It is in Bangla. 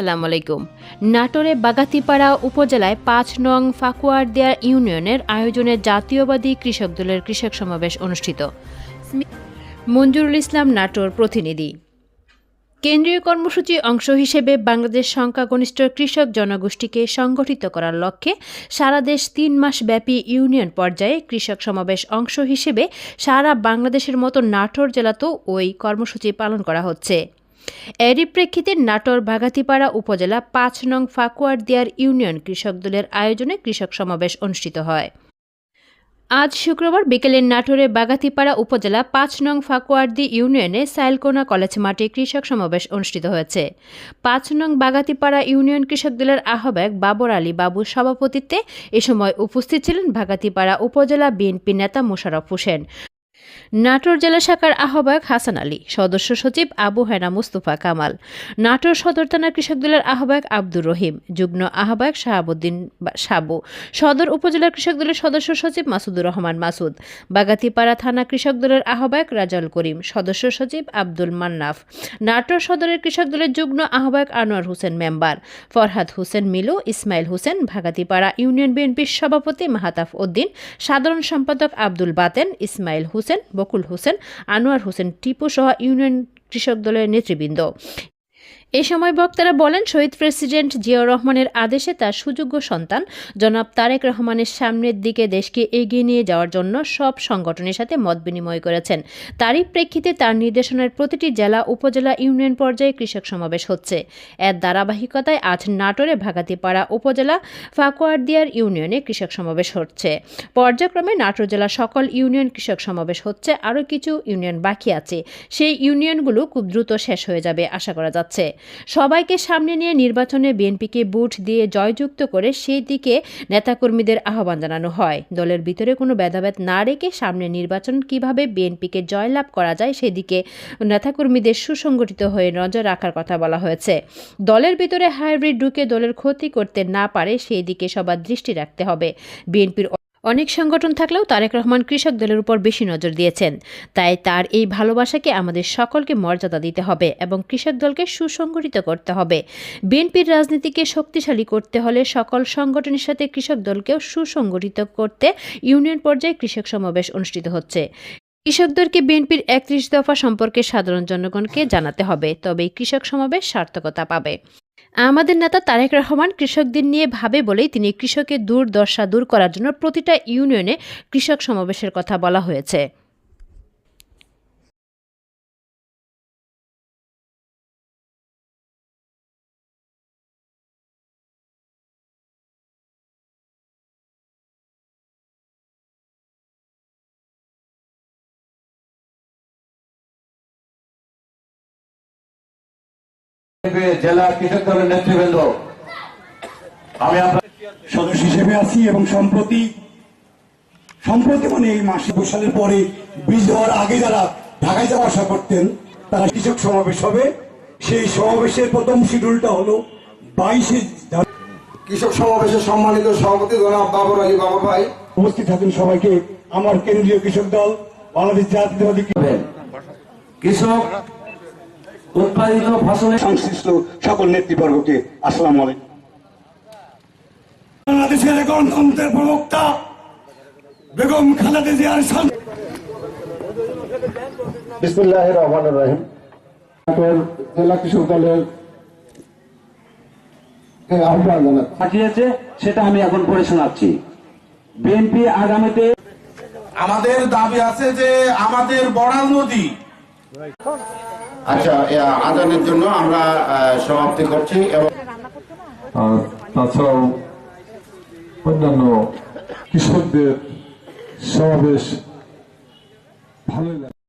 আসসালামু আলাইকুম। নাটোরে বাগাতিপাড়া উপজেলায় পাঁচ নং ফাকুয়ারদিয়া ইউনিয়নের আয়োজনে জাতীয়বাদী কৃষক দলের কৃষক সমাবেশ অনুষ্ঠিত। মঞ্জুরুল ইসলাম নাটোর প্রতিনিধি। কেন্দ্রীয় কর্মসূচি অংশ হিসেবে বাংলাদেশ সংখ্যাগরিষ্ঠ কৃষক জনগোষ্ঠীকে সংগঠিত করার লক্ষ্যে সারা দেশ তিন মাস ব্যাপী ইউনিয়ন পর্যায়ে কৃষক সমাবেশ অংশ হিসেবে সারা বাংলাদেশের মতো নাটোর জেলাতেও ওই কর্মসূচি পালন করা হচ্ছে। এরই প্রেক্ষিতে নাটোর বাগাতিপাড়া উপজেলা পাঁচ নং ফাকুয়ারদিয়ার ইউনিয়ন কৃষক দলের আয়োজনে কৃষক সমাবেশ অনুষ্ঠিত হয়। আজ শুক্রবার বিকেলে নাটোরে বাগাতিপাড়া উপজেলা পাঁচ নং ফাকুয়ারদি ইউনিয়নে সাইলকোনা কলেজ মাঠে কৃষক সমাবেশ অনুষ্ঠিত হয়েছে। পাঁচ নং বাগাতিপাড়া ইউনিয়ন কৃষক দলের আহ্বায়ক বাবর আলী বাবুর সভাপতিত্বে এ সময় উপস্থিত ছিলেন বাগাতিপাড়া উপজেলা বিএনপি নেতা মোশাররফ হোসেন। নাটোর জেলা শাখার আহ্বায়ক হাসান আলী, সদস্য সচিব আবু হেনা মুস্তফা কামাল, নাটোর সদর থানা কৃষক দলের আহ্বায়ক আব্দুর রহিম, যুগ্ম আহ্বায়ক শাহাবুদ্দিন সাবু সদর উপজেলা কৃষক দলের সদস্য সচিব মাসুদুর রহমান মাসুদ, বাগাতিপাড়া থানা কৃষক দলের আহ্বায়ক রাজাল করিম, সদস্য সচিব আব্দুল মান্নাফ, নাটোর সদরের কৃষক দলের যুগ্ম আহ্বায়ক আনোয়ার হোসেন মেম্বার, ফরহাদ হোসেন মিলু, ইসমাইল হোসেন ভাগাতিপাড়া ইউনিয়ন বিএনপির সভাপতি মাহাতাফ উদ্দিন, সাধারণ সম্পাদক আব্দুল বাতেন, ইসমাইল হোসেন বকুল হোসেন আনোয়ার হোসেন টিপু সহ ইউনিয়ন কৃষক দলের নেতৃবৃন্দ। এ সময় বক্তারা বলেন, শহীদ প্রেসিডেন্ট জিয়াউর রহমানের আদেশে তার সুযোগ্য সন্তান জনাব তারেক রহমানের সামনের দিকে দেশকে এগিয়ে নিয়ে যাওয়ার জন্য সব সংগঠনের সাথে মত বিনিময় করেছেন। তারই প্রেক্ষিতে তার নির্দেশনার প্রতিটি জেলা, উপজেলা, ইউনিয়ন পর্যায়ে কৃষক সমাবেশ হচ্ছে। এর ধারাবাহিকতায় আজ নাটোরে ভাগাতিপাড়া উপজেলা, ফাকুয়ারদিয়ার ইউনিয়নে কৃষক সমাবেশ হচ্ছে। পর্যায়ক্রমে নাটোর জেলা সকল ইউনিয়ন কৃষক সমাবেশ হচ্ছে, আরও কিছু ইউনিয়ন বাকি আছে। সেই ইউনিয়নগুলো খুব দ্রুত শেষ হয়ে যাবে, আশা করা যাচ্ছে। সবাইকে সামনে নিয়ে নির্বাচনে বিএনপিকে বুট দিয়ে জয়যুক্ত করে সেই দিকে নেতাকর্মীদের আহ্বান জানানো হয়। দলের ভিতরে কোনো ভেদাভেদ না রেখে সামনে নির্বাচন কীভাবে বিএনপিকে জয়লাভ করা যায় সেদিকে নেতাকর্মীদের সুসংগঠিত হয়ে নজর রাখার কথা বলা হয়েছে। দলের ভিতরে হাইব্রিড ঢুকে দলের ক্ষতি করতে না পারে সেই দিকে সবার দৃষ্টি রাখতে হবে। বিএনপির অনেক সংগঠন থাকলেও তারেক রহমান কৃষক দলের উপর বেশি নজর দিয়েছেন। তাই তার এই ভালোবাসাকে আমাদের সকলকে মর্যাদা দিতে হবে এবং কৃষক দলকে সুসংগঠিত করতে হবে। বিএনপির রাজনীতিকে শক্তিশালী করতে হলে সকল সংগঠনের সাথে কৃষক দলকেও সুসংগঠিত করতে ইউনিয়ন পর্যায়ে কৃষক সমাবেশ অনুষ্ঠিত হচ্ছে। কৃষকদেরকে বিএনপির একত্রিশ দফা সম্পর্কে সাধারণ জনগণকে জানাতে হবে, তবেই কৃষক সমাবেশ সার্থকতা পাবে। আমাদের নেতা তারেক রহমান কৃষকদের নিয়ে ভাবে বলেই তিনি কৃষকের দুর্দশা দূর করার জন্য প্রতিটা ইউনিয়নে কৃষক সমাবেশের কথা বলা হয়েছে। জেলা কৃষক দলের নেতৃবৃন্দ। আমি আপনার সদস্য হিসেবে আছি এবং সম্প্রতি সম্প্রতি মানে এই মাসে সালের পরে বীজ হওয়ার আগে যারা ঢাকায় যাওয়া আসা করতেন তারা কৃষক সমাবেশ হবে। সেই সমাবেশের প্রথম শিডিউলটা হলো বাইশে কৃষক সমাবেশের সম্মানিত সভাপতি জনাব বাবর আলী বাবা ভাই। উপস্থিত থাকেন সবাইকে। আমার কেন্দ্রীয় কৃষক দল বাংলাদেশ জাতীয়তাবাদী কৃষক উৎপাদিত ফসলের সংশ্লিষ্ট সকল নেতৃবর্গকে আসসালাম আলাইকুম। বাংলাদেশের গণতন্ত্রের প্রবক্তা বেগম খালেদা জিয়ার বিসমুল্লাহ রহমান রহিম। জেলা কৃষক দলের আহ্বান জানাচ্ছি। পাঠিয়েছে সেটা আমি এখন পড়ে শোনাচ্ছি। বিএনপি আগামীতে আমাদের দাবি আছে যে আমাদের বড়াল নদী আচ্ছা আদানের জন্য আমরা সমাপ্তি করছি এবং তাছাড়াও অন্যান্য কৃষকদের সমাবেশ ভালোই